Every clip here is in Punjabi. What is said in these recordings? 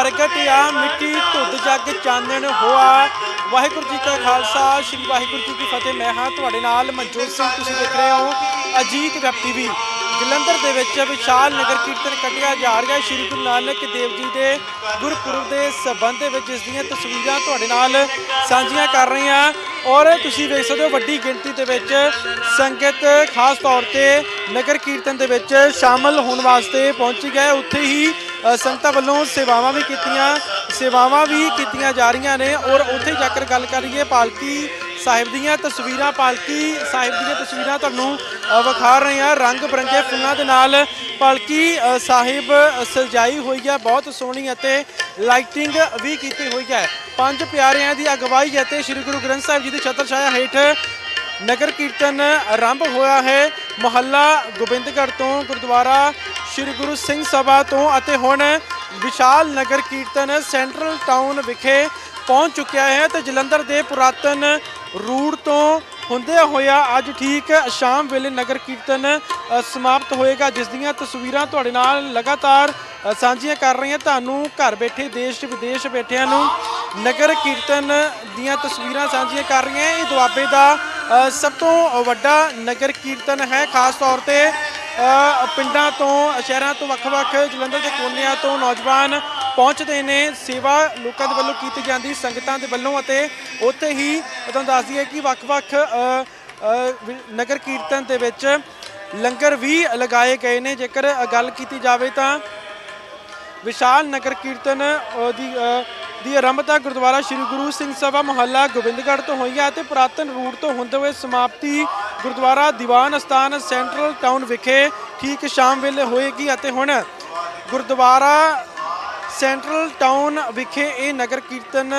ਨਾਨਕ ਪ੍ਰਗਟ ਆ, ਮਿੱਟੀ ਧੁੱਧ ਜਗ ਚਾਨਣ ਹੋਆ। ਵਾਹਿਗੁਰੂ ਜੀ ਕਾ ਖਾਲਸਾ, ਸ੍ਰੀ ਵਾਹਿਗੁਰੂ ਜੀ ਕੀ ਫਤਿਹ। ਮੈਂ ਹਾਂ ਤੁਹਾਡੇ ਨਾਲ ਮਨਜੋਤ ਸਿੰਘ, ਤੁਸੀਂ ਦੇਖ ਰਹੇ ਹੋ ਅਜੀਤ ਵੈਬ ਟੀਵੀ। ਜਲੰਧਰ ਦੇ ਵਿੱਚ ਵਿਸ਼ਾਲ ਨਗਰ ਕੀਰਤਨ ਕੱਢਿਆ ਜਾ ਰਿਹਾ। ਸ੍ਰੀ ਗੁਰੂ ਨਾਨਕ ਦੇਵ ਜੀ ਦੇ ਗੁਰਪੁਰਬ ਦੇ ਸਬੰਧ ਦੇ ਵਿੱਚ ਇਸ ਦੀਆਂ ਤਸਵੀਰਾਂ ਤੁਹਾਡੇ ਨਾਲ ਸਾਂਝੀਆਂ ਕਰ ਰਹੇ ਹਾਂ। ਔਰ ਤੁਸੀਂ ਵੇਖ ਸਕਦੇ ਹੋ ਵੱਡੀ ਗਿਣਤੀ ਦੇ ਵਿੱਚ ਸੰਗਤ ਖਾਸ ਤੌਰ ਤੇ ਨਗਰ ਕੀਰਤਨ ਦੇ ਵਿੱਚ ਸ਼ਾਮਲ ਹੋਣ ਵਾਸਤੇ ਪਹੁੰਚੀ ਹੈ। ਉੱਥੇ ਹੀ ਸੰਗਤਾਂ ਵੱਲੋਂ ਸੇਵਾਵਾਂ ਵੀ ਕੀਤੀਆਂ, ਸੇਵਾਵਾਂ ਵੀ ਕੀਤੀਆਂ ਜਾ ਰਹੀਆਂ ਨੇ ਔਰ ਉੱਥੇ ਜਾ ਕੇ ਗੱਲ ਕਰੀਏ ਪਾਲਕੀ ਸਾਹਿਬ ਦੀਆਂ ਤਸਵੀਰਾਂ, ਪਾਲਕੀ ਸਾਹਿਬ ਦੀਆਂ ਤਸਵੀਰਾਂ ਤੁਹਾਨੂੰ ਵਿਖਾ ਰਹੇ ਹਾਂ। ਰੰਗ ਬਰੰਗੇ ਫੁੱਲਾਂ ਦੇ ਨਾਲ ਪਾਲਕੀ ਸਾਹਿਬ ਸਜਾਈ ਹੋਈ ਹੈ, ਬਹੁਤ ਸੋਹਣੀ ਅਤੇ ਲਾਈਟਿੰਗ ਵੀ ਕੀਤੀ ਹੋਈ ਹੈ। ਪੰਜ ਪਿਆਰਿਆਂ ਦੀ ਅਗਵਾਈ ਅਤੇ ਸ੍ਰੀ ਗੁਰੂ ਗ੍ਰੰਥ ਸਾਹਿਬ ਜੀ ਦੀ ਛਤਰ ਛਾਇਆ ਹੇਠ ਨਗਰ ਕੀਰਤਨ ਆਰੰਭ ਹੋਇਆ ਹੈ। ਮੁਹੱਲਾ ਗੋਬਿੰਦਗੜ੍ਹ ਤੋਂ ਗੁਰਦੁਆਰਾ ਸ੍ਰੀ ਗੁਰੂ ਸਿੰਘ ਸਭਾ ਤੋਂ ਅਤੇ ਹੁਣ ਵਿਸ਼ਾਲ ਨਗਰ ਕੀਰਤਨ ਸੈਂਟਰਲ ਟਾਊਨ ਵਿਖੇ ਪਹੁੰਚ ਚੁੱਕਿਆ ਹੈ ਤੇ ਜਲੰਧਰ ਦੇ ਪੁਰਾਤਨ ਰੂਟ ਤੋਂ ਹੁੰਦਿਆਂ ਹੋਇਆ ਅੱਜ ਠੀਕ ਸ਼ਾਮ ਵੇਲੇ ਨਗਰ ਕੀਰਤਨ ਸਮਾਪਤ ਹੋਏਗਾ, ਜਿਸ ਦੀਆਂ ਤਸਵੀਰਾਂ ਤੁਹਾਡੇ ਨਾਲ ਲਗਾਤਾਰ ਸਾਂਝੀਆਂ ਕਰ ਰਹੀਆਂ। ਤੁਹਾਨੂੰ ਘਰ ਬੈਠੇ ਦੇਸ਼ ਵਿਦੇਸ਼ ਬੈਠਿਆਂ ਨੂੰ ਨਗਰ ਕੀਰਤਨ ਦੀਆਂ ਤਸਵੀਰਾਂ ਸਾਂਝੀਆਂ ਕਰ ਰਹੀਆਂ। ਇਹ ਦੁਆਬੇ ਦਾ ਸਭ ਤੋਂ ਵੱਡਾ ਨਗਰ ਕੀਰਤਨ ਹੈ। ਖਾਸ ਤੌਰ ਤੇ ਪਿੰਡਾਂ ਤੋਂ, ਸ਼ਹਿਰਾਂ ਤੋਂ ਵੱਖ-ਵੱਖ ਜਲੰਧਰ ਦੇ ਕੋਨਿਆਂ ਤੋਂ ਨੌਜਵਾਨ ਪਹੁੰਚਦੇ ਨੇ। ਸੇਵਾ ਲੋਕਾਂ ਦੇ ਵੱਲੋਂ ਕੀਤੀ ਜਾਂਦੀ, ਸੰਗਤਾਂ ਦੇ ਵੱਲੋਂ ਅਤੇ ਉੱਥੇ ਹੀ ਤੁਹਾਨੂੰ ਦੱਸ ਦਈਏ ਕਿ ਵੱਖ-ਵੱਖ ਨਗਰ ਕੀਰਤਨ ਦੇ ਵਿੱਚ ਲੰਗਰ ਵੀ ਲਗਾਏ ਗਏ ਨੇ। ਜੇਕਰ ਗੱਲ ਕੀਤੀ ਜਾਵੇ ਤਾਂ ਵਿਸ਼ਾਲ ਨਗਰ ਕੀਰਤਨ ਦੀ ਦੀ ਆਰੰਭਤਾ ਗੁਰਦੁਆਰਾ ਸ੍ਰੀ ਗੁਰੂ ਸਿੰਘ ਸਭਾ ਮੁਹੱਲਾ ਗੋਬਿੰਦਗੜ੍ਹ ਤੋਂ ਹੋਈ ਹੈ ਅਤੇ ਪੁਰਾਤਨ ਰੂਟ ਤੋਂ ਹੁੰਦੇ ਹੋਏ ਸਮਾਪਤੀ ਗੁਰਦੁਆਰਾ ਦੀਵਾਨ ਅਸਥਾਨ ਸੈਂਟਰਲ ਟਾਊਨ ਵਿਖੇ ਠੀਕ ਸ਼ਾਮ ਵੇਲੇ ਹੋਏਗੀ ਅਤੇ ਹੁਣ ਗੁਰਦੁਆਰਾ ਸੈਂਟਰਲ ਟਾਊਨ ਵਿਖੇ ਇਹ ਨਗਰ ਕੀਰਤਨ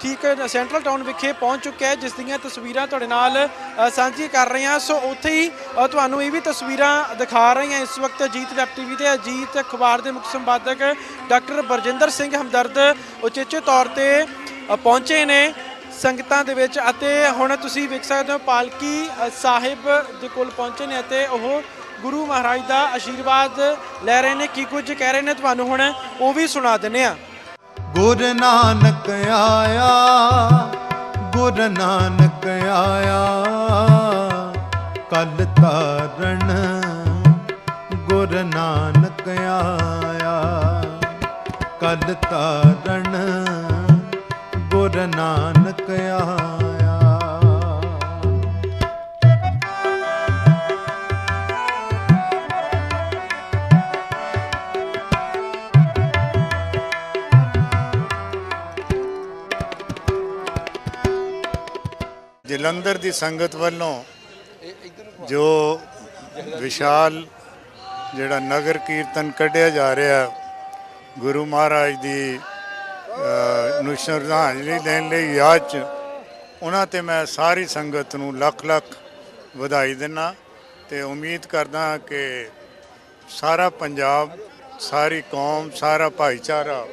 ਠੀਕ ਸੈਂਟਰਲ ਟਾਊਨ ਵਿਖੇ ਪਹੁੰਚ ਚੁੱਕਿਆ ਹੈ, ਜਿਸ ਦੀਆਂ ਤਸਵੀਰਾਂ ਤੁਹਾਡੇ ਨਾਲ ਸਾਂਝੀ ਕਰ ਰਹੇ ਹਾਂ ਸੋ ਉੱਥੇ ਹੀ ਤੁਹਾਨੂੰ ਇਹ ਵੀ ਤਸਵੀਰਾਂ ਦਿਖਾ ਰਹੇ ਹਾਂ ਇਸ ਵਕਤ ਅਜੀਤ ਵੈਬ ਟੀਵੀ ਤੇ ਅਜੀਤ ਅਖਬਾਰ ਦੇ ਮੁੱਖ ਸੰਪਾਦਕ ਡਾਕਟਰ ਬਰਜਿੰਦਰ ਸਿੰਘ ਹਮਦਰਦ ਉਚੇਚੇ ਤੌਰ ਤੇ ਪਹੁੰਚੇ ਨੇ ਸੰਗਤਾਂ ਦੇ ਵਿੱਚ ਅਤੇ ਹੁਣ ਤੁਸੀਂ ਵੇਖ ਸਕਦੇ ਹੋ ਪਾਲਕੀ ਸਾਹਿਬ ਦੇ ਕੋਲ ਪਹੁੰਚੇ ਨੇ ਅਤੇ ਉਹ ਗੁਰੂ ਮਹਾਰਾਜ ਦਾ ਆਸ਼ੀਰਵਾਦ ਲੈ ਰਹੇ ਨੇ। ਕੀ ਕੁਝ ਕਹਿ ਰਹੇ ਨੇ ਤੁਹਾਨੂੰ ਹੁਣ, ਉਹ ਵੀ ਸੁਣਾ ਦਿੰਨੇ ਆ ਗੁਰ ਨਾਨਕ ਆਇਆ, ਗੁਰ ਨਾਨਕ ਆਇਆ। ਕਲ ਤਾਰਨ ਗੁਰ ਨਾਨਕ ਆਇਆ। ਕਲ ਤਾਰਨ ਗੁਰ ਨਾਨਕ ਆਇਆ। ਜਲੰਧਰ ਦੀ ਸੰਗਤ ਵੱਲੋਂ ਜੋ ਵਿਸ਼ਾਲ ਜਿਹੜਾ ਨਗਰ ਕੀਰਤਨ ਕੱਢਿਆ ਜਾ ਰਿਹਾ ਗੁਰੂ ਮਹਾਰਾਜ ਦੀ ਨੂੰ ਸ਼ਰਧਾਂਜਲੀ ਦੇਣ ਲਈ ਯਾਦ ਚ ਉਹਨਾਂ ਤੇ ਮੈਂ ਸਾਰੀ ਸੰਗਤ ਨੂੰ ਲੱਖ ਲੱਖ ਵਧਾਈ ਦਿੰਦਾ ਤੇ ਉਮੀਦ ਕਰਦਾ ਕਿ ਸਾਰਾ ਪੰਜਾਬ ਸਾਰੀ ਕੌਮ ਸਾਰਾ ਭਾਈਚਾਰਾ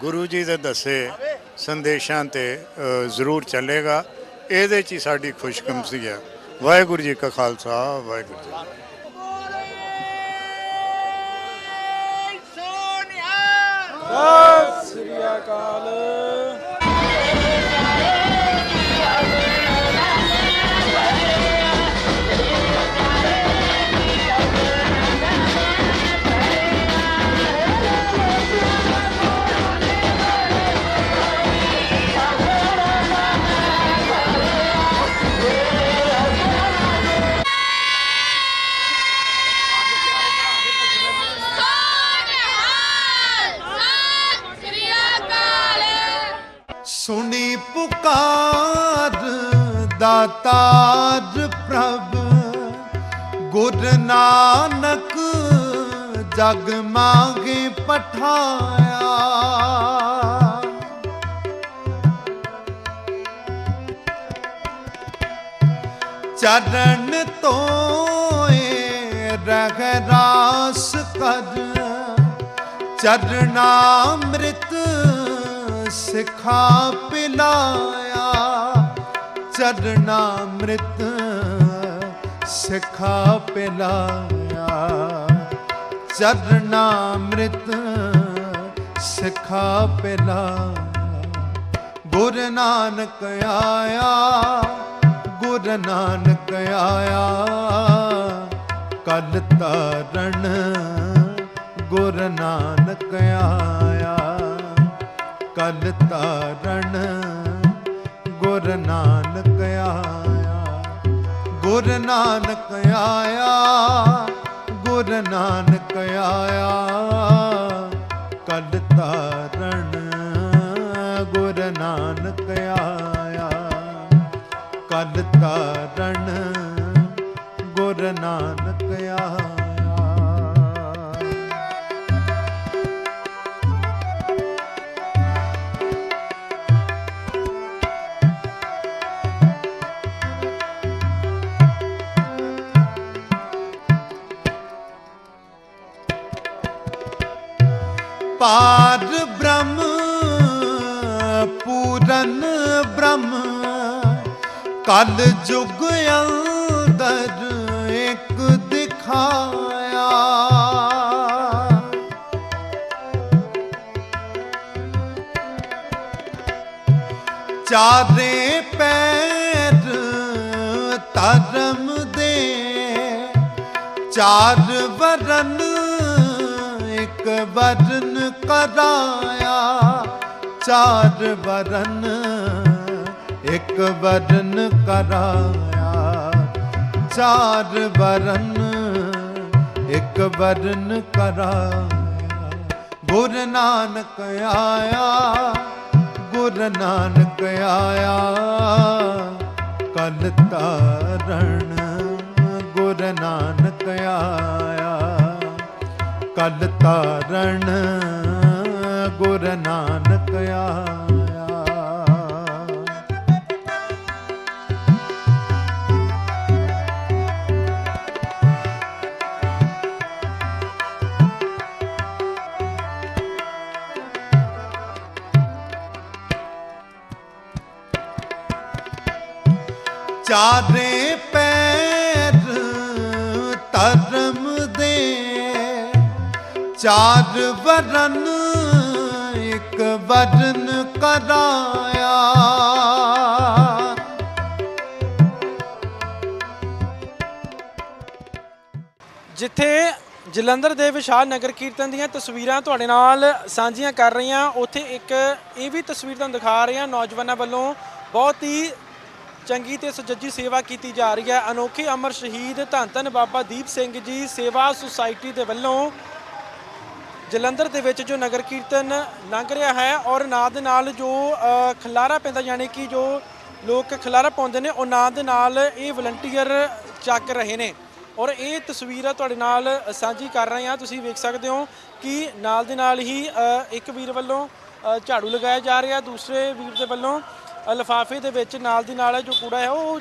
ਗੁਰੂ ਜੀ ਦੇ ਦੱਸੇ ਸੰਦੇਸ਼ਾਂ ਤੇ ਜ਼ਰੂਰ ਚੱਲੇਗਾ। ਇਹਦੇ 'ਚ ਹੀ ਸਾਡੀ ਖੁਸ਼ਕਮਸੀ ਹੈ। ਵਾਹਿਗੁਰੂ ਜੀ ਕਾ ਖਾਲਸਾ ਵਾਹਿਗੁਰੂ ਜੀ ਫਤਿਹ। ਸਤਿ ਸ੍ਰੀ ਅਕਾਲ। ਦਾਤਾਰ ਪ੍ਰਭ ਗੁਰ ਨਾਨਕ ਜਗ ਮਾਗੇ ਪਠਾਇਆ। ਚਰਨ ਤੋਏ ਰਹਿ ਰਾਸ ਕਰ ਚਰਨਾਮ੍ਰਿਤ ਸਿਖਾ ਪਿਲਾਇਆ ਚਰਨਾਮ੍ਰਿਤ ਸਿਖਾ ਪਿਲਾਇਆ। ਚਰਨਾਮ੍ਰਿਤ ਸਿਖਾ ਪਿਲਾਇਆ। ਗੁਰ ਨਾਨਕ ਆਇਆ, ਗੁਰ ਨਾਨਕ ਆਇਆ। ਕਲ ਤਾਰਣ ਗੁਰ ਨਾਨਕ ਆਇਆ। ਕਲ ਤਾਰਣ ਗੁਰ ਨਾਨਕ ਗੁਰ ਨਾਨਕ ਆਇਆ ਗੁਰ ਨਾਨਕ ਆਇਆ। ਕਲ ਤਾਰਣ ਪਾਰ ਬ੍ਰਹਮ, ਪੂਰਨ ਬ੍ਰਹਮ। ਕਲ ਜੁਗ ਅੰਦਰ ਇੱਕ ਦਿਖਾਇਆ। ਚਾਰੇ ਪੈਰ ਧਰਮ ਦੇ, ਚਾਰ ਵਰਨ ਇੱਕ ਵਰ ਕਰਾਇਆ। ਚਾਰ ਵਰਨ, ਇੱਕ ਵਰਨ ਕਰਾਇਆ। ਚਾਰ ਵਰਨ, ਇੱਕ ਵਰਨ ਕਰਾਇਆ। ਗੁਰ ਨਾਨਕ ਆਇਆ, ਗੁਰ ਨਾਨਕ ਆਇਆ। ਕਲ ਤਾਰਣ ਗੁਰ ਨਾਨਕ ਆਇਆ। ਕਲ ਤਾਰਣ ਗੁਰ ਨਾਨਕ ਆਇਆ। ਚਾਰੇ ਪੈਰ ਧਰਮ ਦੇ ਚਾਰ ਵਰਨ ਇੱਕ ਕਰਾਇਆ। ਜਿੱਥੇ ਜਲੰਧਰ ਦੇ ਵਿਸ਼ਾਲ ਨਗਰ ਕੀਰਤਨ ਦੀਆਂ ਤਸਵੀਰਾਂ ਤੁਹਾਡੇ ਨਾਲ ਸਾਂਝੀਆਂ ਕਰ ਰਹੀਆਂ ਉੱਥੇ ਇੱਕ ਇਹ ਵੀ ਤਸਵੀਰ ਤੁਹਾਨੂੰ ਦਿਖਾ ਰਹੇ ਹਾਂ, ਨੌਜਵਾਨਾਂ ਵੱਲੋਂ ਬਹੁਤ ਹੀ ਚੰਗੀ ਤੇ ਸੁਚੱਜੀ ਸੇਵਾ ਕੀਤੀ ਜਾ ਰਹੀ ਹੈ। ਅਨੋਖੇ ਅਮਰ ਸ਼ਹੀਦ ਧੰਨ ਧੰਨ ਬਾਬਾ ਦੀਪ ਸਿੰਘ ਜੀ ਸੇਵਾ ਸੁਸਾਇਟੀ ਦੇ ਵੱਲੋਂ ਜਲੰਧਰ ਦੇ ਵਿੱਚ ਜੋ ਨਗਰ ਕੀਰਤਨ ਲੰਘ ਰਿਹਾ ਹੈ ਔਰ ਨਾਲ ਦੇ ਨਾਲ ਜੋ ਅ, ਖਲਾਰਾ ਪੈਂਦਾ ਯਾਨੀ ਕਿ ਜੋ ਲੋਕ ਖਲਾਰਾ ਪਾਉਂਦੇ ਨੇ ਉਹ ਨਾਲ ਦੇ ਨਾਲ ਇਹ ਵਲੰਟੀਅਰ ਚੱਕ ਰਹੇ ਨੇ। ਔਰ ਇਹ ਤਸਵੀਰਾਂ ਤੁਹਾਡੇ ਨਾਲ ਸਾਂਝੀ ਕਰ ਰਹੇ ਹਾਂ। ਤੁਸੀਂ ਵੇਖ ਸਕਦੇ ਹੋ ਕਿ ਨਾਲ ਦੇ ਨਾਲ ਹੀ ਇੱਕ ਵੀਰ ਵੱਲੋਂ ਝਾੜੂ ਲਗਾਇਆ ਜਾ ਰਿਹਾ। ਦੂਸਰੇ ਵੀਰ ਦੇ ਵੱਲੋਂ ਅ, ਲਿਫਾਫੇ ਦੇ ਵਿੱਚ ਨਾਲ ਦੀ ਨਾਲ ਜੋ ਕੂੜਾ ਹੈ ਉਹ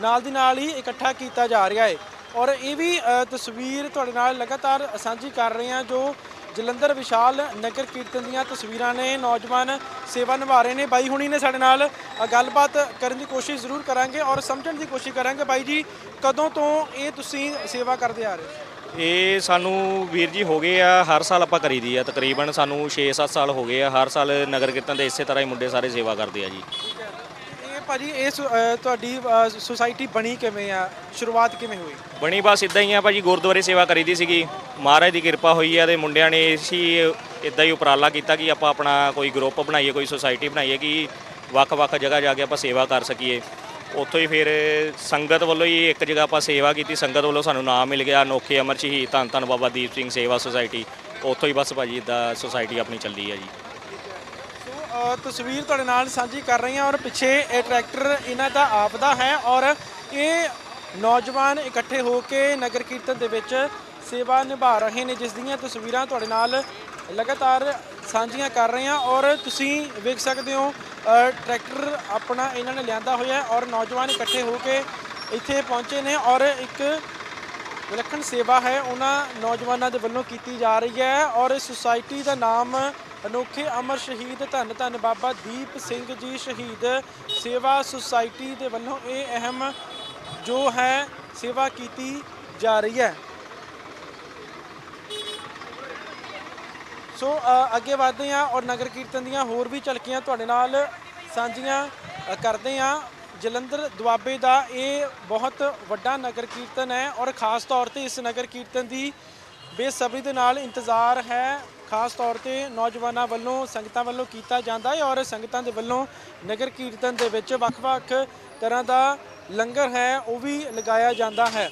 ਨਾਲ ਦੀ ਨਾਲ ਹੀ ਇਕੱਠਾ ਕੀਤਾ ਜਾ ਰਿਹਾ ਹੈ। ਔਰ ਇਹ ਵੀ ਤਸਵੀਰ ਤੁਹਾਡੇ ਨਾਲ ਲਗਾਤਾਰ ਸਾਂਝੀ ਕਰ ਰਹੇ ਹਾਂ ਜੋ ਜਲੰਧਰ ਵਿਸ਼ਾਲ ਨਗਰ ਕੀਰਤਨ ਦੀਆਂ ਤਸਵੀਰਾਂ ਨੇ ਨੌਜਵਾਨ ਸੇਵਾ ਨਿਭਾ ਰਹੇ ਨੇ। ਬਾਈ ਹੁਣੀ ਨੇ ਸਾਡੇ ਨਾਲ ਗੱਲਬਾਤ ਕਰਨ ਦੀ ਕੋਸ਼ਿਸ਼ ਜ਼ਰੂਰ ਕਰਾਂਗੇ ਔਰ ਸਮਝਣ ਦੀ ਕੋਸ਼ਿਸ਼ ਕਰਾਂਗੇ। ਬਾਈ ਜੀ, ਕਦੋਂ ਤੋਂ ਇਹ ਤੁਸੀਂ ਸੇਵਾ ਕਰਦੇ ਆ ਰਹੇ? ਹੋ ਇਹ ਸਾਨੂੰ ਵੀਰ ਜੀ ਹੋ ਗਏ ਆ, ਹਰ ਸਾਲ ਆਪਾਂ ਕਰੀਦੀ ਆ। ਤਕਰੀਬਨ ਸਾਨੂੰ 6-7 ਸਾਲ ਹੋ ਗਏ ਆ। ਹਰ ਸਾਲ ਨਗਰ ਕੀਰਤਨ ਦੇ ਇਸੇ ਤਰ੍ਹਾਂ ਹੀ ਮੁੰਡੇ ਸਾਰੇ ਸੇਵਾ ਕਰਦੇ ਆ ਜੀ। ਭਾਜੀ ਇਹ ਸੁ- ਅ, ਤੁਹਾਡੀ ਸੁਸਾਇਟੀ ਬਣੀ ਕਿਵੇਂ ਆ? ਸ਼ੁਰੂਆਤ ਕਿਵੇਂ ਹੋਈ? ਬਣੀ ਬਸ ਇਦਾਂ ਹੀ ਆ ਭਾਜੀ ਗੁਰਦੁਆਰੇ ਸੇਵਾ ਕਰੀਦੀ ਸੀਗੀ। ਮਹਾਰਾਜ ਦੀ ਕਿਰਪਾ ਹੋਈ ਆ ਤੇ ਮੁੰਡਿਆਂ ਨੇ ਇਸੀ ਇਦਾਂ ਹੀ ਉਪਰਾਲਾ ਕੀਤਾ ਕਿ ਆਪਾਂ ਆਪਣਾ ਕੋਈ ਗਰੁੱਪ ਬਣਾਈਏ ਕੋਈ ਸੁਸਾਇਟੀ ਬਣਾਈਏ ਕਿ ਵੱਖ-ਵੱਖ ਜਗ੍ਹਾ ਜਾ ਕੇ ਆਪਾਂ ਸੇਵਾ ਕਰ ਸਕੀਏ। ਉੱਥੋਂ ਹੀ ਫਿਰ ਸੰਗਤ ਵੱਲੋਂ ਹੀ ਇੱਕ ਜਗ੍ਹਾ ਆਪਾਂ ਸੇਵਾ ਕੀਤੀ। ਸੰਗਤ ਵੱਲੋਂ ਸਾਨੂੰ ਨਾਮ ਮਿਲ ਗਿਆ ਅਨੋਖੇ ਅਮਰ ਸ਼ਹੀਦ ਧੰਨ ਧੰਨ ਬਾਬਾ ਦੀਪ ਸਿੰਘ ਸੇਵਾ ਸੁਸਾਇਟੀ ਉੱਥੋਂ ਹੀ ਬਸ ਭਾਜੀ ਇਦਾਂ ਸੁਸਾਇਟੀ ਆਪਣੀ ਚੱਲਦੀ ਆ ਜੀ। ਤਸਵੀਰ ਤੁਹਾਡੇ ਨਾਲ ਸਾਂਝੀ ਕਰ ਰਹੀ ਹਾਂ ਔਰ ਪਿੱਛੇ ਇਹ ਟਰੈਕਟਰ ਇਹਨਾਂ ਦਾ ਆਪਦਾ ਹੈ ਔਰ ਇਹ ਨੌਜਵਾਨ ਇਕੱਠੇ ਹੋ ਕੇ ਨਗਰ ਕੀਰਤਨ ਦੇ ਵਿੱਚ ਸੇਵਾ ਨਿਭਾ ਰਹੇ ਨੇ, ਜਿਸ ਦੀਆਂ ਤਸਵੀਰਾਂ ਤੁਹਾਡੇ ਨਾਲ ਲਗਾਤਾਰ ਸਾਂਝੀਆਂ ਕਰ ਰਹੇ ਹਾਂ ਔਰ ਤੁਸੀਂ ਵੇਖ ਸਕਦੇ ਹੋ ਟਰੈਕਟਰ ਆਪਣਾ ਇਹਨਾਂ ਨੇ ਲਿਆਂਦਾ ਹੋਇਆ ਹੈ ਔਰ ਨੌਜਵਾਨ ਇਕੱਠੇ ਹੋ ਕੇ ਇੱਥੇ ਪਹੁੰਚੇ ਨੇ ਔਰ ਇੱਕ ਵਿਲੱਖਣ ਸੇਵਾ ਹੈ ਉਹਨਾਂ ਨੌਜਵਾਨਾਂ ਦੇ ਵੱਲੋਂ ਕੀਤੀ ਜਾ ਰਹੀ ਹੈ ਔਰ ਸੁਸਾਇਟੀ ਦਾ ਨਾਮ ਅਨੋਖੇ ਅਮਰ ਸ਼ਹੀਦ ਧੰਨ ਧੰਨ ਬਾਬਾ ਦੀਪ ਸਿੰਘ ਜੀ ਸ਼ਹੀਦ ਸੇਵਾ ਸੁਸਾਇਟੀ ਦੇ ਵੱਲੋਂ ਇਹ ਅਹਿਮ ਜੋ ਹੈ, ਸੇਵਾ ਕੀਤੀ ਜਾ ਰਹੀ ਹੈ। ਸੋ ਅੱਗੇ ਵਧਦੇ ਹਾਂ ਔਰ ਨਗਰ ਕੀਰਤਨ ਦੀਆਂ ਹੋਰ ਵੀ ਝਲਕੀਆਂ ਤੁਹਾਡੇ ਨਾਲ ਸਾਂਝੀਆਂ ਕਰਦੇ ਹਾਂ। ਜਲੰਧਰ ਦੁਆਬੇ ਦਾ ਇਹ ਬਹੁਤ ਵੱਡਾ ਨਗਰ ਕੀਰਤਨ ਹੈ ਔਰ ਖਾਸ ਤੌਰ ਤੇ ਇਸ ਨਗਰ ਕੀਰਤਨ ਦੀ ਬੇਸਬਰੀ ਦੇ ਨਾਲ ਇੰਤਜ਼ਾਰ ਹੈ। ਖਾਸ ਤੌਰ ਤੇ ਨੌਜਵਾਨਾਂ ਵੱਲੋਂ, ਸੰਗਤਾਂ ਵੱਲੋਂ ਕੀਤਾ ਜਾਂਦਾ ਹੈ ਔਰ ਸੰਗਤਾਂ ਦੇ ਵੱਲੋਂ ਨਗਰ ਕੀਰਤਨ ਦੇ ਵਿੱਚ ਵੱਖ-ਵੱਖ ਤਰ੍ਹਾਂ ਦਾ ਲੰਗਰ ਹੈ, ਉਹ ਵੀ ਲਗਾਇਆ ਜਾਂਦਾ ਹੈ।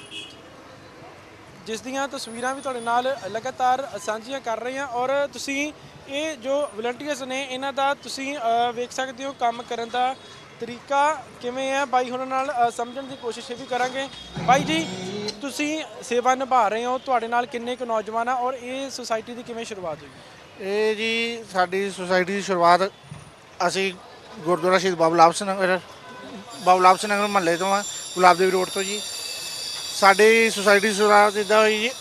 ਜਿਸ ਦੀਆਂ ਤਸਵੀਰਾਂ ਵੀ ਤੁਹਾਡੇ ਨਾਲ ਲਗਾਤਾਰ ਸਾਂਝੀਆਂ ਕਰ ਰਹੇ ਹਾਂ ਔਰ ਤੁਸੀਂ ਇਹ ਜੋ ਵਲੰਟੀਅਰਸ ਨੇ, ਇਹਨਾਂ ਦਾ ਤੁਸੀਂ ਵੇਖ ਸਕਦੇ ਹੋ ਕੰਮ ਕਰਨ ਦਾ ਤਰੀਕਾ ਕਿਵੇਂ ਹੈ। ਬਾਈ ਹੁਣਾਂ ਨਾਲ ਸਮਝਣ ਦੀ ਕੋਸ਼ਿਸ਼ ਇਹ ਵੀ ਕਰਾਂਗੇ। ਬਾਈ ਜੀ ਤੁਸੀਂ ਸੇਵਾ ਨਿਭਾ ਰਹੇ ਹੋ, ਤੁਹਾਡੇ ਨਾਲ ਕਿੰਨੇ ਕੁ ਨੌਜਵਾਨ ਆ ਔਰ ਇਹ ਸੁਸਾਇਟੀ ਦੀ ਕਿਵੇਂ ਸ਼ੁਰੂਆਤ ਹੋਈ? ਇਹ ਜੀ ਸਾਡੀ ਸੁਸਾਇਟੀ ਦੀ ਸ਼ੁਰੂਆਤ ਅਸੀਂ ਗੁਰਦੁਆਰਾ ਸ਼ਹੀਦ ਬਾਬਾ ਲਾਭ ਸਿੰਘ ਨਗਰ ਬਾਬਾ ਲਾਭ ਸਿੰਘ ਨਗਰ ਮਹੱਲੇ ਤੋਂ ਆ, ਗੁਲਾਬ ਦੇਵੀ ਰੋਡ ਤੋਂ ਜੀ। ਸਾਡੀ ਸੁਸਾਇਟੀ ਦੀ ਸ਼ੁਰੂਆਤ ਇਦਾਂ ਹੋਈ ਜੀ,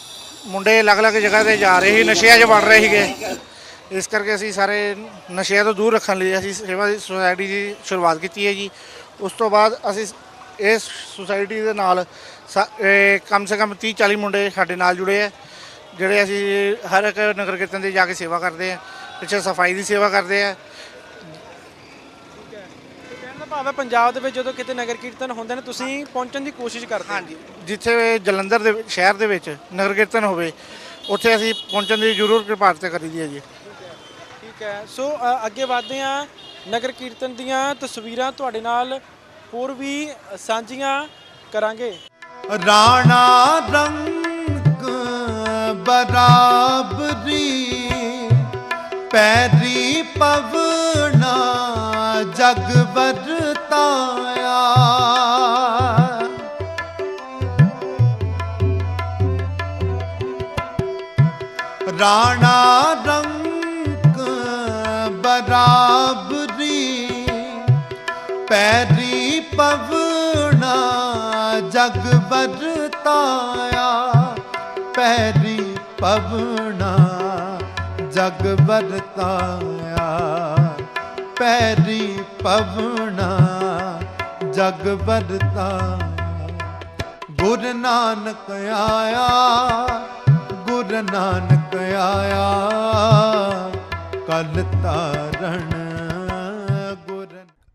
ਮੁੰਡੇ ਅਲੱਗ-ਅਲੱਗ ਜਗ੍ਹਾ ਤੇ ਜਾ ਰਹੇ ਸੀ, ਨਸ਼ਿਆਂ 'ਚ ਵੜ ਰਹੇ ਸੀਗੇ। ਇਸ ਕਰਕੇ ਅਸੀਂ ਸਾਰੇ ਨਸ਼ਿਆਂ ਤੋਂ ਦੂਰ ਰੱਖਣ ਲਈ ਅਸੀਂ ਸੇਵਾ ਦੀ ਸੁਸਾਇਟੀ ਦੀ ਸ਼ੁਰੂਆਤ ਕੀਤੀ ਹੈ ਜੀ। ਉਸ ਤੋਂ ਬਾਅਦ ਅਸੀਂ ਇਸ ਸੁਸਾਇਟੀ ਦੇ ਨਾਲ ਸਾ- ਇਹ ਕਮ ਸੇ ਕਮ 30 40 ਮੁੰਡੇ ਸਾਡੇ ਨਾਲ ਜੁੜੇ ਆ ਜਿਹੜੇ ਅਸੀਂ ਹਰ ਇੱਕ ਨਗਰ ਕੀਰਤਨ ਦੇ ਜਾ ਕੇ ਸੇਵਾ ਕਰਦੇ ਆ ਪਿੱਛੇ ਸਫ਼ਾਈ ਦੀ ਸੇਵਾ ਕਰਦੇ ਆ। ਕਹਿਣ ਦਾ ਭਾਵ ਹੈ ਪੰਜਾਬ ਦੇ ਵਿੱਚ ਜਦੋਂ ਕਿਤੇ ਨਗਰ ਕੀਰਤਨ ਹੁੰਦੇ ਨੇ ਤੁਸੀਂ ਪਹੁੰਚਣ ਦੀ ਕੋਸ਼ਿਸ਼ ਕਰਦੇ ਹੋ। ਹਾਂਜੀ ਜਿੱਥੇ ਜਲੰਧਰ ਦੇ ਵਿੱਚ- ਸ਼ਹਿਰ ਦੇ ਵਿੱਚ ਨਗਰ ਕੀਰਤਨ ਹੋਵੇ ਉੱਥੇ ਅਸੀਂ ਪਹੁੰਚਣ ਦੀ ਜ਼ਰੂਰ ਕਿਰਪਾਲਤਾ ਕਰੀਦੀ ਹੈ ਜੀ। ਠੀਕ ਹੈ। ਸੋ ਅ, ਅੱਗੇ ਵਧਦੇ ਹਾਂ। ਨਗਰ ਕੀਰਤਨ ਦੀਆਂ ਤਸਵੀਰਾਂ ਤੁਹਾਡੇ ਨਾਲ ਹੋਰ ਵੀ ਸਾਂਝੀਆਂ ਕਰਾਂਗੇ। ਰਾਣਾ ਰੰਗ ਬਰਾਬਰੀ ਪੈਰੀ ਪਵਨਾ ਜਗ ਵਰਤਾਇਆ। ਰਾਣਾ ਪਵਣਾ ਪਵਨਾ ਜਗ ਵਰਤਾਇਆ, ਪੈਰੀ ਪਵਣਾ ਜਗ ਵਰਤਾਇਆ, ਪੈਰੀ ਪਵਣਾ ਜਗ ਵਰਤਾਇਆ। ਗੁਰ ਨਾਨਕ ਆਇਆ, ਗੁਰ ਨਾਨਕ ਆਇਆ, ਕਲ ਤਾਰਣ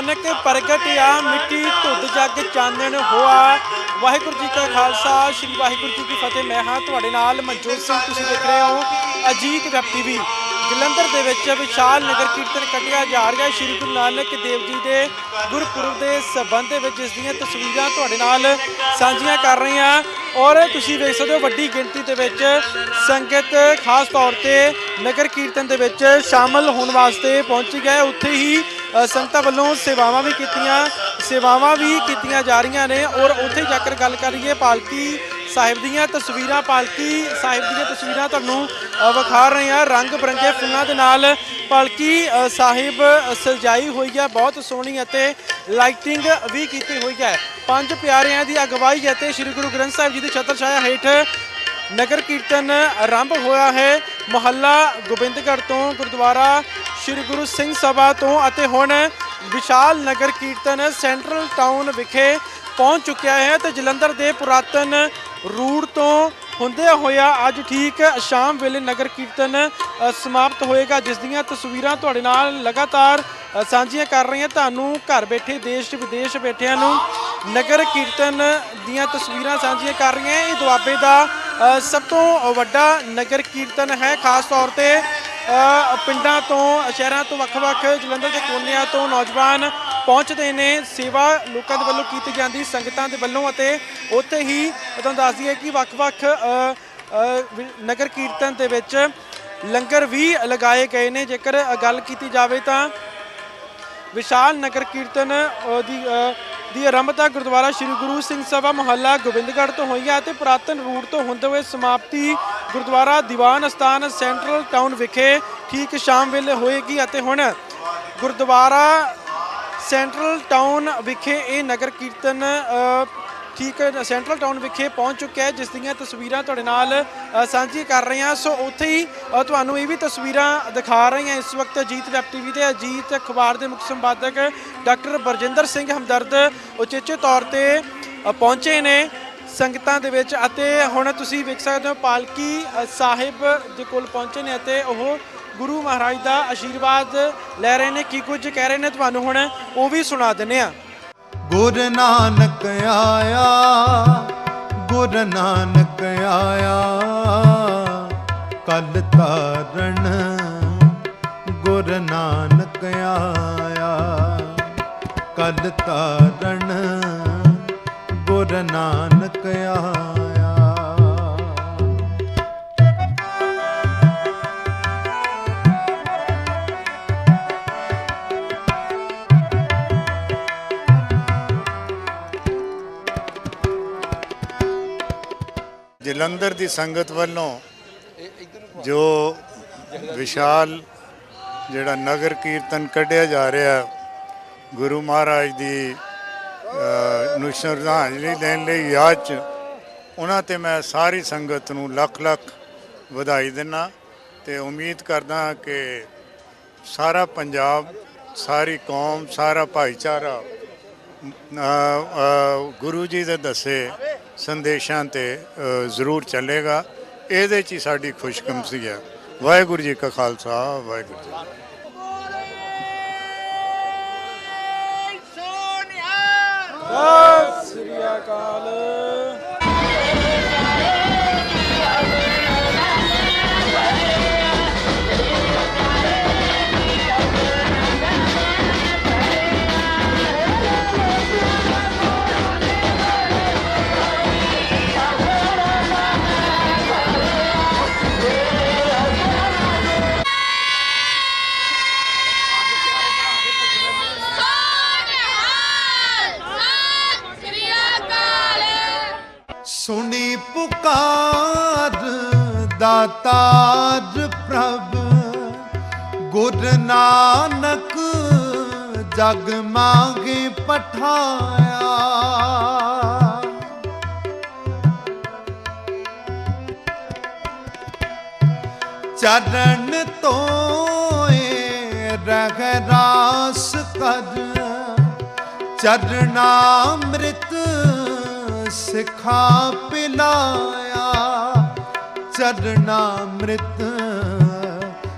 ਨਾਨਕ ਪ੍ਰਗਟਿਆ ਮਿੱਟੀ ਧੁੱਧ ਜਗ ਚਾਨਣ ਹੋਆ। ਵਾਹਿਗੁਰੂ ਜੀ ਕਾ ਖਾਲਸਾ, ਸ੍ਰੀ ਵਾਹਿਗੁਰੂ ਜੀ ਕੀ ਫਤਿਹ। ਮੈਂ ਹਾਂ ਤੁਹਾਡੇ ਨਾਲ ਮਨਜੋਤ ਸਿੰਘ, ਤੁਸੀਂ ਦੇਖ ਰਹੇ ਹੋ ਅਜੀਤ ਵੈਬ ਟੀਵੀ। ਜਲੰਧਰ ਦੇ ਵਿੱਚ ਵਿਸ਼ਾਲ ਨਗਰ ਕੀਰਤਨ ਕੱਢਿਆ ਜਾ ਰਿਹਾ। ਸ੍ਰੀ ਗੁਰੂ ਨਾਨਕ ਦੇਵ ਜੀ ਦੇ ਗੁਰਪੁਰਬ ਦੇ ਸਬੰਧ ਦੇ ਵਿੱਚ ਇਸ ਦੀਆਂ ਤਸਵੀਰਾਂ ਤੁਹਾਡੇ ਨਾਲ ਸਾਂਝੀਆਂ ਕਰ ਰਹੇ ਹਾਂ। ਔਰ ਤੁਸੀਂ ਵੇਖ ਸਕਦੇ ਹੋ ਵੱਡੀ ਗਿਣਤੀ ਦੇ ਵਿੱਚ ਸੰਗਤ ਖਾਸ ਤੌਰ ਤੇ ਨਗਰ ਕੀਰਤਨ ਦੇ ਵਿੱਚ ਸ਼ਾਮਲ ਹੋਣ ਵਾਸਤੇ ਪਹੁੰਚੀ ਹੈ। ਉੱਥੇ ਹੀ ਸੰਗਤਾਂ ਵੱਲੋਂ ਸੇਵਾਵਾਂ ਵੀ ਕੀਤੀਆਂ, ਸੇਵਾਵਾਂ ਵੀ ਕੀਤੀਆਂ ਜਾ ਰਹੀਆਂ ਨੇ ਔਰ ਉੱਥੇ ਜਾ ਕੇ ਗੱਲ ਕਰੀਏ ਪਾਲਕੀ ਸਾਹਿਬ ਦੀਆਂ ਤਸਵੀਰਾਂ, ਪਾਲਕੀ ਸਾਹਿਬ ਦੀਆਂ ਤਸਵੀਰਾਂ ਤੁਹਾਨੂੰ ਵਿਖਾ ਰਹੇ ਹਾਂ। ਰੰਗ ਬਰੰਗੇ ਫੁੱਲਾਂ ਦੇ ਨਾਲ ਪਾਲਕੀ ਸਾਹਿਬ ਸਜਾਈ ਹੋਈ ਹੈ, ਬਹੁਤ ਸੋਹਣੀ ਅਤੇ ਲਾਈਟਿੰਗ ਵੀ ਕੀਤੀ ਹੋਈ ਹੈ। ਪੰਜ ਪਿਆਰਿਆਂ ਦੀ ਅਗਵਾਈ ਅਤੇ ਸ੍ਰੀ ਗੁਰੂ ਗ੍ਰੰਥ ਸਾਹਿਬ ਜੀ ਦੀ ਛਤਰ ਛਾਇਆ ਹੇਠ ਨਗਰ ਕੀਰਤਨ ਆਰੰਭ ਹੋਇਆ ਹੈ। ਮੁਹੱਲਾ ਗੋਬਿੰਦਗੜ੍ਹ ਤੋਂ ਗੁਰਦੁਆਰਾ ਸ੍ਰੀ ਗੁਰੂ ਸਿੰਘ ਸਭਾ ਤੋਂ ਅਤੇ ਹੁਣ ਵਿਸ਼ਾਲ ਨਗਰ ਕੀਰਤਨ ਸੈਂਟਰਲ ਟਾਊਨ ਵਿਖੇ ਪਹੁੰਚ ਚੁੱਕਿਆ ਹੈ ਤੇ ਜਲੰਧਰ ਦੇ ਪੁਰਾਤਨ ਰੂਟ ਤੋਂ ਹੁੰਦਿਆਂ ਹੋਇਆ ਅੱਜ ਠੀਕ ਸ਼ਾਮ ਵੇਲੇ ਨਗਰ ਕੀਰਤਨ ਸਮਾਪਤ ਹੋਏਗਾ, ਜਿਸ ਦੀਆਂ ਤਸਵੀਰਾਂ ਤੁਹਾਡੇ ਨਾਲ ਲਗਾਤਾਰ ਸਾਂਝੀਆਂ ਕਰ ਰਹੇ ਹਾਂ ਤੁਹਾਨੂੰ ਘਰ ਬੈਠੇ ਦੇਸ਼ ਵਿਦੇਸ਼ ਬੈਠਿਆਂ ਨੂੰ ਨਗਰ ਕੀਰਤਨ ਦੀਆਂ ਤਸਵੀਰਾਂ ਸਾਂਝੀਆਂ ਕਰ ਰਹੀਆਂ ਹਾਂ। ਇਹ ਦੁਆਬੇ ਦਾ ਸਭ ਤੋਂ ਵੱਡਾ ਨਗਰ ਕੀਰਤਨ ਹੈ ਖਾਸ ਤੌਰ ਤੇ ਪਿੰਡਾਂ ਤੋਂ, ਸ਼ਹਿਰਾਂ ਤੋਂ ਵੱਖ-ਵੱਖ ਜਲੰਧਰ ਦੇ ਕੋਨਿਆਂ ਤੋਂ ਨੌਜਵਾਨ ਪਹੁੰਚਦੇ ਨੇ। ਸੇਵਾ ਲੋਕਾਂ ਦੇ ਵੱਲੋਂ ਕੀਤੀ ਜਾਂਦੀ, ਸੰਗਤਾਂ ਦੇ ਵੱਲੋਂ ਅਤੇ ਉੱਥੇ ਹੀ ਤੁਹਾਨੂੰ ਦੱਸ ਦਈਏ ਕਿ ਵੱਖ-ਵੱਖ ਨਗਰ ਕੀਰਤਨ ਦੇ ਵਿੱਚ ਲੰਗਰ ਵੀ ਲਗਾਏ ਗਏ ਨੇ। ਜੇਕਰ ਗੱਲ ਕੀਤੀ ਜਾਵੇ ਤਾਂ ਵਿਸ਼ਾਲ ਨਗਰ ਕੀਰਤਨ ਦੀ ਦੀ ਆਰੰਭਤਾ ਗੁਰਦੁਆਰਾ ਸ੍ਰੀ ਗੁਰੂ ਸਿੰਘ ਸਭਾ ਮੁਹੱਲਾ ਗੋਬਿੰਦਗੜ੍ਹ ਤੋਂ ਹੋਈ ਹੈ ਅਤੇ ਪੁਰਾਤਨ ਰੂਟ ਤੋਂ ਹੁੰਦੇ ਹੋਏ ਸਮਾਪਤੀ ਗੁਰਦੁਆਰਾ ਦੀਵਾਨ ਅਸਥਾਨ ਸੈਂਟਰਲ ਟਾਊਨ ਵਿਖੇ ਠੀਕ ਸ਼ਾਮ ਵੇਲੇ ਹੋਏਗੀ ਅਤੇ ਹੁਣ ਗੁਰਦੁਆਰਾ ਸੈਂਟਰਲ ਟਾਊਨ ਵਿਖੇ ਇਹ ਨਗਰ ਕੀਰਤਨ ਠੀਕ ਸੈਂਟਰਲ ਟਾਊਨ ਵਿਖੇ ਪਹੁੰਚ ਚੁੱਕਿਆ ਹੈ, ਜਿਸ ਦੀਆਂ ਤਸਵੀਰਾਂ ਤੁਹਾਡੇ ਨਾਲ ਸਾਂਝੀ ਕਰ ਰਹੇ ਹਾਂ। ਸੋ ਉੱਥੇ ਹੀ ਤੁਹਾਨੂੰ ਇਹ ਵੀ ਤਸਵੀਰਾਂ ਦਿਖਾ ਰਹੇ ਹਾਂ ਇਸ ਵਕਤ ਅਜੀਤ ਵੈਬ ਟੀਵੀ ਤੇ ਅਜੀਤ ਅਖਬਾਰ ਦੇ ਮੁੱਖ ਸੰਪਾਦਕ ਡਾਕਟਰ ਬਰਜਿੰਦਰ ਸਿੰਘ ਹਮਦਰਦ ਉਚੇਚੇ ਤੌਰ ਤੇ ਪਹੁੰਚੇ ਨੇ ਸੰਗਤਾਂ ਦੇ ਵਿੱਚ ਅਤੇ ਹੁਣ ਤੁਸੀਂ ਵੇਖ ਸਕਦੇ ਹੋ ਪਾਲਕੀ ਸਾਹਿਬ ਦੇ ਕੋਲ ਪਹੁੰਚੇ ਨੇ ਅਤੇ ਉਹ ਗੁਰੂ ਮਹਾਰਾਜ ਦਾ ਆਸ਼ੀਰਵਾਦ ਲੈ ਰਹੇ ਨੇ। ਕੀ ਕੁਝ ਕਹਿ ਰਹੇ ਨੇ? ਤੁਹਾਨੂੰ ਹੁਣ ਉਹ ਵੀ ਸੁਣਾ ਦਿੰਨੇ ਆ ਗੁਰ ਨਾਨਕ ਆਇਆ, ਗੁਰ ਨਾਨਕ ਆਇਆ। ਕਲ ਤਾਰਨ ਗੁਰ ਨਾਨਕ ਆਇਆ। ਕਲ ਤਾਰਨ ਗੁਰ ਨਾਨਕ ਜਲੰਧਰ ਦੀ ਸੰਗਤ ਵੱਲੋਂ ਜੋ ਵਿਸ਼ਾਲ ਜਿਹੜਾ ਨਗਰ ਕੀਰਤਨ ਕੱਢਿਆ ਜਾ ਰਿਹਾ, ਗੁਰੂ ਮਹਾਰਾਜ ਦੀ ਨੂੰ ਸ਼ਰਧਾਂਜਲੀ ਦੇਣ ਲਈ ਯਾਦ ਚ, ਉਹਨਾਂ ਤੇ ਮੈਂ ਸਾਰੀ ਸੰਗਤ ਨੂੰ ਲੱਖ ਲੱਖ ਵਧਾਈ ਦਿੰਦਾ ਤੇ ਉਮੀਦ ਕਰਦਾ ਕਿ ਸਾਰਾ ਪੰਜਾਬ, ਸਾਰੀ ਕੌਮ, ਸਾਰਾ ਭਾਈਚਾਰਾ ਗੁਰੂ ਜੀ ਦੇ ਦੱਸੇ ਸੰਦੇਸ਼ਾਂ ਤੇ ਜ਼ਰੂਰ ਚੱਲੇਗਾ। ਇਹਦੇ 'ਚ ਹੀ ਸਾਡੀ ਖੁਸ਼ਕਮਸੀ ਹੈ। ਵਾਹਿਗੁਰੂ ਜੀ ਕਾ ਖਾਲਸਾ ਵਾਹਿਗੁਰੂ ਜੀ ਫਤਿਹ। ਸਤਿ ਸ੍ਰੀ ਅਕਾਲ। ਸੁਣੀ ਪੁਕਾਰ ਪ੍ਰਭ ਗੁਰ ਨਾਨਕ ਜਗ ਮਾਗੇ ਪਠਾਇਆ। ਚਰਨ ਤੋਏ ਰਗ ਰਾਸ ਕਰ ਚਰਨਾਮ੍ਰਿਤ ਸਿਖਾ ਪਿਲਾਇਆ ਚਰਨਾਮ੍ਰਿਤ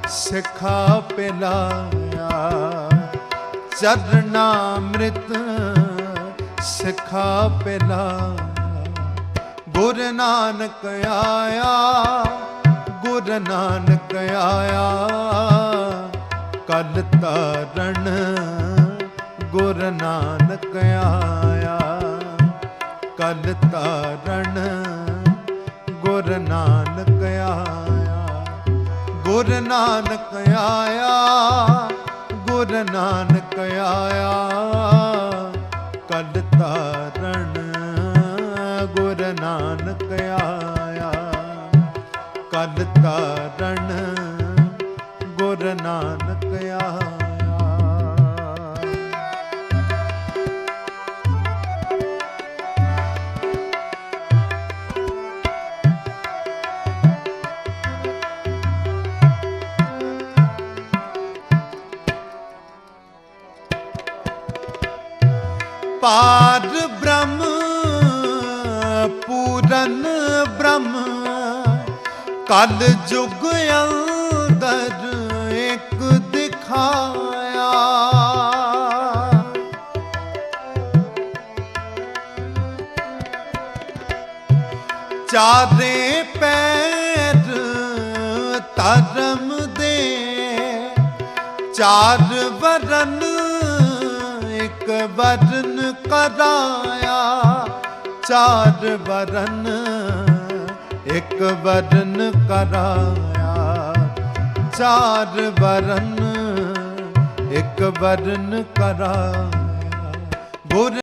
ਸਿਖਾ ਪਿਲਾਇਆ। ਚਰਨਾਮ੍ਰਿਤ ਸਿਖਾ ਪਿਲਾ ਗੁਰ ਨਾਨਕ ਆਇਆ, ਗੁਰ ਨਾਨਕ ਆਇਆ। ਕਲ ਤਾਰਨ ਗੁਰ ਨਾਨਕ ਆਇਆ। ਕਲ ਤਾਰਨ ਗੁਰ ਨਾਨਕ ਆਇਆ। ਗੁਰ ਨਾਨਕ ਆਇਆ ਗੁਰ ਨਾਨਕ ਆਇਆ। ਜੁਗ ਅੰਦਰ ਇੱਕ ਦਿਖਾਇਆ। ਚਾਰੇ ਪੈਰ ਧਰਮ ਦੇ, ਚਾਰ ਵਰਨ ਇੱਕ ਵਰਨ ਕਰਾਇਆ। ਚਾਰ ਵਰਨ ਇੱਕ ਵਰਨ ਕਰਾਇਆ। ਚਾਰ ਵਰਨ ਇੱਕ ਵਰਨ ਕਰਾ ਗੁਰ